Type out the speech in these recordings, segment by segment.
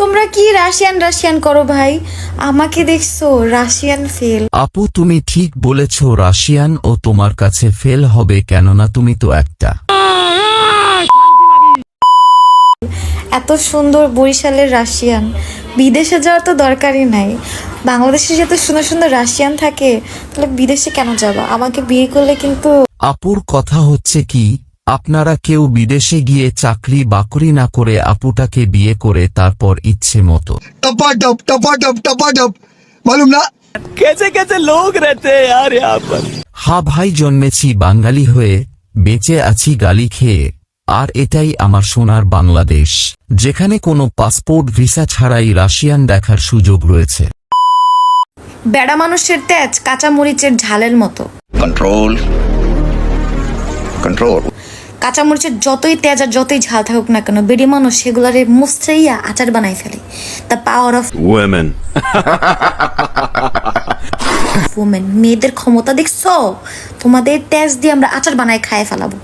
তোমরা কি Russian Russian করো ভাই? আমাকে দেখছ রাশিয়ান ফেল আপু তুমি ঠিক বলেছ রাশিয়ান ও তোমার কাছে ফেল হবে কেননা তুমি তো একটা। এত সুন্দর বরিশালের রাশিয়ান। বিদেশে যাওয়ার তো দরকারই নাই। বাংলাদেশে যত সুন্দর সুন্দর রাশিয়ান থাকে তাহলে বিদেশে কেন যাবা? আমাকে বিয়ে করলে কিন্তু আপুর কথা হচ্ছে কি আপনারা কেউ বিদেশে গিয়ে চাকরি বাকরি না করে আপুটাকে বিয়ে করে তারপর ইচ্ছে মতো। হা ভাই জন্মেছি বাঙালি হয়ে বেঁচে আছি গালি খেয়ে। আর এটাই আমার সোনার বাংলাদেশ যেখানে কোনো পাসপোর্ট ভিসা ছাড়াই রাশিয়ান দেখার সুযোগ রয়েছে। বেড়া মানুষের তেজ কাঁচামরিচের ঝালের মতো। কন্ট্রোল কন্ট্রোল কাঁচা মরিচের যতই তেজ আর যতই ঝাল থাকুক না কেন বেড়ি মানুষ সেগুলারে মুছাইয়া আচার বানাই ফেলে। The power of women. Women মেয়েদের ক্ষমতা দেখছ? তোমাদের তেজ দিয়ে আমরা আচার বানাই খায় ফেলাবো।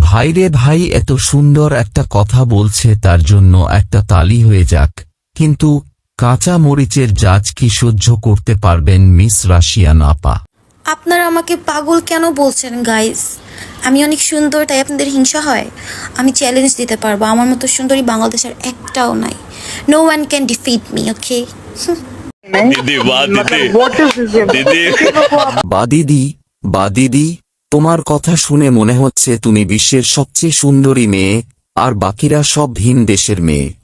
ভাইরে ভাই এত সুন্দর একটা কথা বলছে তার জন্য একটা তালি হয়ে যাক। কিন্তু কাঁচা মরিচের জাজ কি সহ্য করতে পারবেন মিস রাশিয়ান আপা? আপনারা আমাকে পাগল কেন বলছেন গাইস আমি অনেক সুন্দর তাই আপনাদের হিংসা হয়? আমি চ্যালেঞ্জ দিতে পারব। আমার মতো সুন্দরী বাংলাদেশের একটাও নাই। No one can defeat me okay বা দিদি বা দিদি তোমার কথা শুনে মনে হচ্ছে তুমি বিশ্বের সবচেয়ে সুন্দরী মেয়ে আর বাকিরা সব ভিন দেশের মেয়ে।